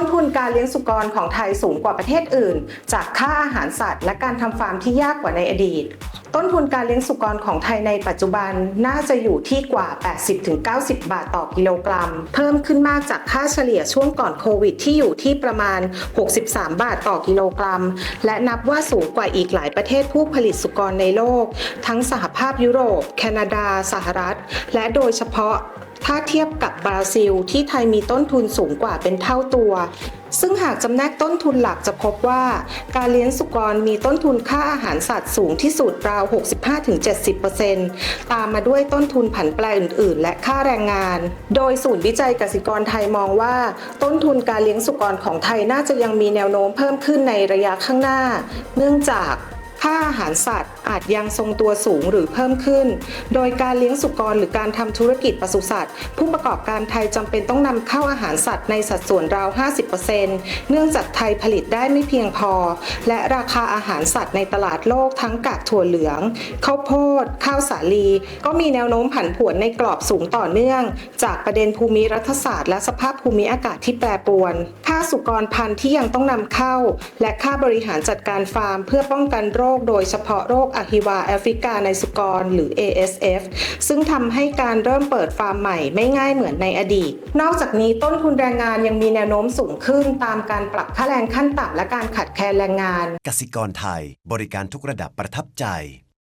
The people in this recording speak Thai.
นทุนการเลี้ยงสุกรของไทยสูงกว่าประเทศอื่น จากค่าอาหารสัตว์ และการทำฟาร์มที่ยากกว่าในอดีต ต้นทุนการเลี้ยงสุกรของไทยในปัจจุบันน่าจะอยู่ที่กว่า 80-90 บาทต่อกิโลกรัม เพิ่มขึ้นมากจากค่าเฉลี่ยช่วงก่อนโควิดที่อยู่ที่ประมาณ 63 บาทต่อกิโลกรัม และนับว่าสูงกว่าอีกหลายประเทศผู้ผลิตสุกรในโลก ทั้งสหภาพยุโรป แคนาดา สหรัฐ และโดยเฉพาะ ถ้าเทียบกับบราซิล ที่ไทยมีต้นทุนสูงกว่าเป็นเท่าตัว ซึ่งหากจำแนกต้นทุนหลักจะพบว่า การเลี้ยงสุกรมีต้นทุนค่าอาหารสัตว์สูงที่สุดราว 65-70%ตามมาด้วยต้นทุนผันแปรอื่น ๆ และค่าแรงงาน โดยศูนย์วิจัยกสิกรไทยมองว่า ต้นทุนการเลี้ยงสุกรของไทยน่าจะยังมีแนวโน้มเพิ่มขึ้นในระยะข้างหน้า เนื่องจาก ค่าอาหารสัตว์ อาจยังทรงตัวสูงหรือเพิ่มขึ้น โดยการเลี้ยงสุกรหรือการทำธุรกิจปศุสัตว์ ผู้ประกอบการไทยจำเป็นต้องนำเข้าอาหารสัตว์ในสัดส่วนราว 50%เนื่องจากไทยผลิตได้ไม่เพียงพอ และราคาอาหารสัตว์ในตลาดโลกทั้งกากถั่วเหลือง ข้าวโพด ข้าวสาลี ก็มีแนวโน้มผันผวนในกรอบสูงต่อเนื่อง จากประเด็นภูมิรัฐศาสตร์และสภาพภูมิอากาศที่แปรปรวน ค่าสุกรพันธุ์ที่ยังต้องนำเข้า และค่าบริหารจัดการฟาร์ม เพื่อป้องกันโรคค โดยเฉพาะโรคอะฮิวาแอฟริกาในสุกรหรือ ASF ซึ่งทำให้การเริ่มเปิดฟาร์มใหม่ไม่ง่ายเหมือนในอดีต นอกจากนี้ต้นทุนแรงงานยังมีแนวโน้มสูงขึ้นตามการปรับค่าแรงขั้นต่ำและการขาดแคลนแรงงาน กสิกรไทย บริการทุกระดับประทับใจ